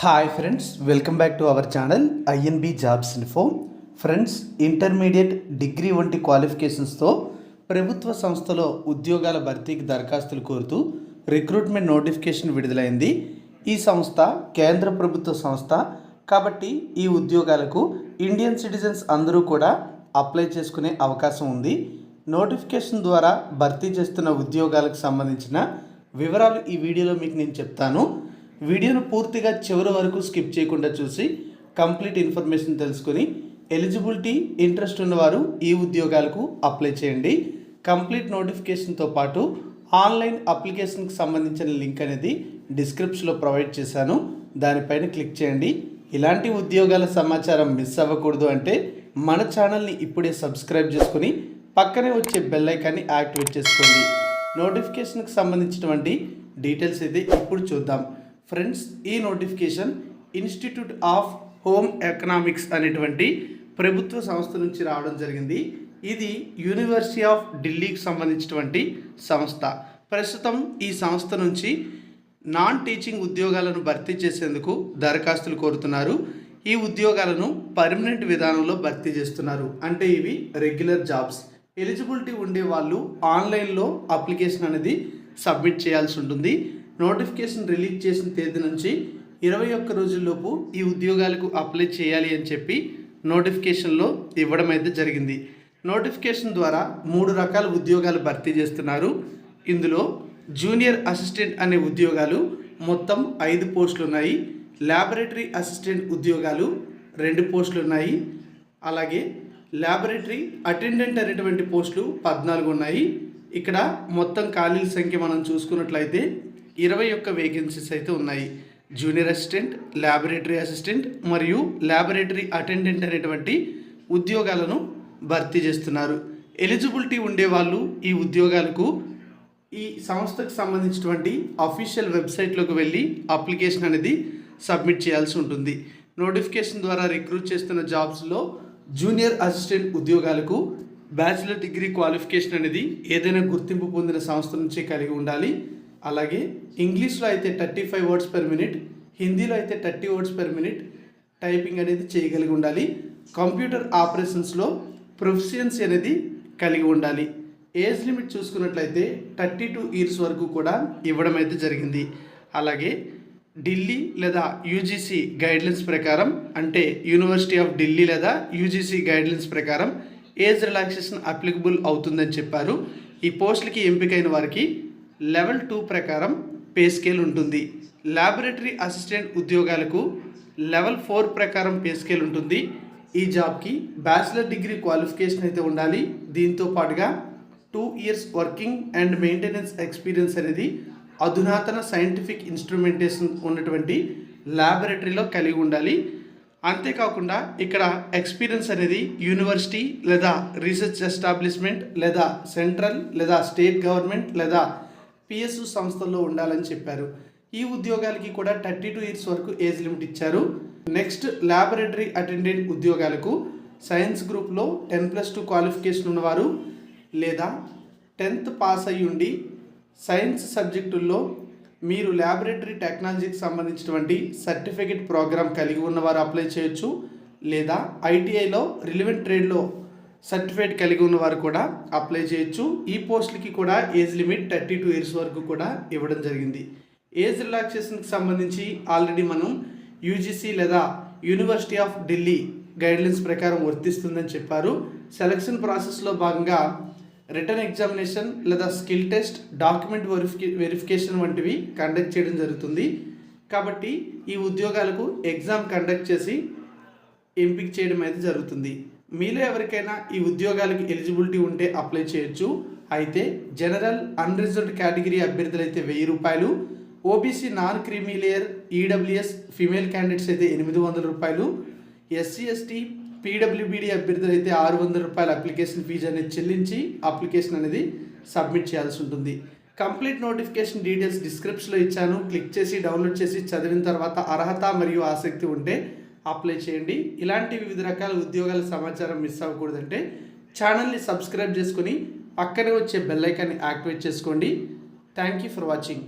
Hi friends welcome back to our channel INB jobs info friends intermediate degree వంటి క్వాలిఫికేషన్స్తో ప్రభుత్వ సంస్థలో ఉద్యోగాల భర్తీకి దరఖాస్తులు కోరుతూ రిక్రూట్మెంట్ నోటిఫికేషన్ విడుదలైంది. ఈ సంస్థ కేంద్ర ప్రభుత్వ సంస్థ కాబట్టి ఈ ఉద్యోగాలకు ఇండియన్ సిటిజన్స్ అందరూ కూడా అప్లై చేసుకునే అవకాశం ఉంది. నోటిఫికేషన్ ద్వారా భర్తీ చేస్తున్న ఉద్యోగాలకు సంబంధించిన వివరాలు ఈ వీడియోలో మీకు నేను చెప్తాను. వీడియోను పూర్తిగా చివరి వరకు స్కిప్ చేయకుండా చూసి కంప్లీట్ ఇన్ఫర్మేషన్ తెలుసుకొని ఎలిజిబిలిటీ ఇంట్రెస్ట్ ఉన్నవారు ఈ ఉద్యోగాలకు అప్లై చేయండి. కంప్లీట్ నోటిఫికేషన్తో పాటు ఆన్లైన్ అప్లికేషన్కి సంబంధించిన లింక్ అనేది డిస్క్రిప్షన్లో ప్రొవైడ్ చేశాను. దానిపైన క్లిక్ చేయండి. ఇలాంటి ఉద్యోగాల సమాచారం మిస్ అవ్వకూడదు అంటే మన ఛానల్ని ఇప్పుడే సబ్స్క్రైబ్ చేసుకొని పక్కనే వచ్చే బెల్ ఐకాన్ని యాక్టివేట్ చేసుకోండి. నోటిఫికేషన్కి సంబంధించినటువంటి డీటెయిల్స్ అయితే ఇప్పుడు చూద్దాం. ఫ్రెండ్స్ ఈ notification institute of home economics అనేటువంటి ప్రభుత్వ సంస్థ నుంచి రావడం జరిగింది. ఇది యూనివర్సిటీ ఆఫ్ ఢిల్లీకి సంబంధించినటువంటి సంస్థ. ప్రస్తుతం ఈ సంస్థ నుంచి నాన్ టీచింగ్ ఉద్యోగాలను భర్తీ చేసేందుకు దరఖాస్తులు కోరుతున్నారు. ఈ ఉద్యోగాలను పర్మనెంట్ విధానంలో భర్తీ చేస్తున్నారు. అంటే ఇవి రెగ్యులర్ జాబ్స్. ఎలిజిబిలిటీ ఉండే వాళ్ళు ఆన్లైన్లో అప్లికేషన్ అనేది సబ్మిట్ చేయాల్సి ఉంటుంది. నోటిఫికేషన్ రిలీజ్ చేసిన తేదీ నుంచి ఇరవై ఒక్క రోజుల్లోపు ఈ ఉద్యోగాలకు అప్లై చేయాలి అని చెప్పి నోటిఫికేషన్లో ఇవ్వడం అయితే జరిగింది. నోటిఫికేషన్ ద్వారా మూడు రకాల ఉద్యోగాలు భర్తీ చేస్తున్నారు. ఇందులో జూనియర్ అసిస్టెంట్ అనే ఉద్యోగాలు మొత్తం ఐదు పోస్టులు ఉన్నాయి ల్యాబొరేటరీ అసిస్టెంట్ ఉద్యోగాలు రెండు పోస్టులు ఉన్నాయి అలాగే ల్యాబొరేటరీ అటెండెంట్ అనేటువంటి పోస్టులు పద్నాలుగు ఉన్నాయి ఇక్కడ మొత్తం ఖాళీల సంఖ్య మనం చూసుకున్నట్లయితే ఇరవై ఒక్క వేకెన్సీస్ అయితే ఉన్నాయి. జూనియర్ అసిస్టెంట్ ల్యాబొరేటరీ అసిస్టెంట్ మరియు ల్యాబొరేటరీ అటెండెంట్ అనేటువంటి ఉద్యోగాలను భర్తీ చేస్తున్నారు. ఎలిజిబిలిటీ ఉండేవాళ్ళు ఈ ఉద్యోగాలకు ఈ సంస్థకు సంబంధించినటువంటి అఫీషియల్ వెబ్సైట్లోకి వెళ్ళి అప్లికేషన్ అనేది సబ్మిట్ చేయాల్సి ఉంటుంది. నోటిఫికేషన్ ద్వారా రిక్రూట్ చేస్తున్న జాబ్స్లో జూనియర్ అసిస్టెంట్ ఉద్యోగాలకు బ్యాచిలర్ డిగ్రీ క్వాలిఫికేషన్ అనేది ఏదైనా గుర్తింపు పొందిన సంస్థ నుంచే కలిగి ఉండాలి. అలాగే ఇంగ్లీష్లో అయితే thirty five words per minute హిందీలో అయితే thirty words per minute typing అనేది చేయగలిగి ఉండాలి. కంప్యూటర్ ఆపరేషన్స్లో ప్రొఫిషియన్సీ అనేది కలిగి ఉండాలి. ఏజ్ లిమిట్ చూసుకున్నట్లయితే థర్టీ టూ ఇయర్స్ వరకు కూడా ఇవ్వడం అయితే జరిగింది. అలాగే ఢిల్లీ లేదా యూజీసీ గైడ్లైన్స్ ప్రకారం అంటే యూనివర్సిటీ ఆఫ్ ఢిల్లీ లేదా యూజీసీ గైడ్లైన్స్ ప్రకారం ఏజ్ రిలాక్సేషన్ అప్లికబుల్ అవుతుందని చెప్పారు. ఈ పోస్టులకి ఎంపికైన వారికి లెవెల్ టూ ప్రకారం పే స్కేల్ ఉంటుంది. ల్యాబొరేటరీ అసిస్టెంట్ ఉద్యోగాలకు లెవెల్ ఫోర్ ప్రకారం పే స్కేల్ ఉంటుంది. ఈ జాబ్కి బ్యాచిలర్ డిగ్రీ క్వాలిఫికేషన్ అయితే ఉండాలి. దీంతో పాటుగా two years working and maintenance experience అనేది అధునాతన సైంటిఫిక్ ఇన్స్ట్రుమెంటేషన్ ఉన్నటువంటి ల్యాబొరేటరీలో కలిగి ఉండాలి. అంతేకాకుండా ఇక్కడ ఎక్స్పీరియన్స్ అనేది యూనివర్సిటీ లేదా రీసెర్చ్ ఎస్టాబ్లిష్మెంట్ లేదా సెంట్రల్ లేదా స్టేట్ గవర్నమెంట్ లేదా పిఎస్యు సంస్థల్లో ఉండాలని చెప్పారు. ఈ ఉద్యోగాలకి కూడా థర్టీ టూ ఇయర్స్ వరకు ఏజ్ లిమిట్ ఇచ్చారు. నెక్స్ట్ ల్యాబొరేటరీ అటెండెంట్ ఉద్యోగాలకు సైన్స్ గ్రూప్లో టెన్ ప్లస్ టూ క్వాలిఫికేషన్ ఉన్నవారు లేదా టెన్త్ పాస్ అయ్యి ఉండి సైన్స్ సబ్జెక్టుల్లో మీరు ల్యాబొరేటరీ టెక్నాలజీకి సంబంధించినటువంటి సర్టిఫికేట్ ప్రోగ్రామ్ కలిగి ఉన్నవారు అప్లై చేయొచ్చు లేదా ఐటీఐలో రిలివెంట్ ట్రేడ్లో సర్టిఫికేట్ కలిగి ఉన్నవారు కూడా అప్లై చేయొచ్చు. ఈ పోస్టులకి కూడా age limit thirty two years వరకు కూడా ఇవ్వడం జరిగింది. ఏజ్ రిలాక్సేషన్కి సంబంధించి ఆల్రెడీ మనం యూజీసీ లేదా యూనివర్సిటీ ఆఫ్ ఢిల్లీ గైడ్లైన్స్ ప్రకారం వర్తిస్తుందని చెప్పారు. సెలక్షన్ ప్రాసెస్లో భాగంగా రిటర్న్ ఎగ్జామినేషన్ లేదా స్కిల్ టెస్ట్ డాక్యుమెంట్ వెరిఫికే వెరిఫికేషన్ వంటివి కండక్ట్ చేయడం జరుగుతుంది. కాబట్టి ఈ ఉద్యోగాలకు ఎగ్జామ్ కండక్ట్ చేసి ఎంపిక చేయడం అయితే జరుగుతుంది. మీలో ఎవరికైనా ఈ ఉద్యోగాలకి ఎలిజిబిలిటీ ఉంటే అప్లై చేయొచ్చు. అయితే జనరల్ అన్రిజర్వ్డ్ కేటగిరీ అభ్యర్థులు అయితే వెయ్యి రూపాయలు OBC non creamy layer EWS female candidates అయితే ఎనిమిది వందల రూపాయలు ఎస్సీ ఎస్టీ పీడబ్ల్యూబీడీ అభ్యర్థులు అయితే ఆరు వందల రూపాయల అప్లికేషన్ ఫీజు అనేది చెల్లించి అప్లికేషన్ అనేది సబ్మిట్ చేయాల్సి ఉంటుంది. కంప్లీట్ నోటిఫికేషన్ డీటెయిల్స్ డిస్క్రిప్షన్లో ఇచ్చాను. క్లిక్ చేసి డౌన్లోడ్ చేసి చదివిన తర్వాత అర్హత మరియు ఆసక్తి ఉంటే అప్లై చేయండి. ఇలాంటి వివిధ రకాల ఉద్యోగాల సమాచారం మిస్ అవ్వకూడదంటే ఛానల్ని సబ్స్క్రైబ్ చేసుకొని పక్కనే వచ్చే బెల్ ఐకాన్ని యాక్టివేట్ చేసుకోండి. Thank you for watching.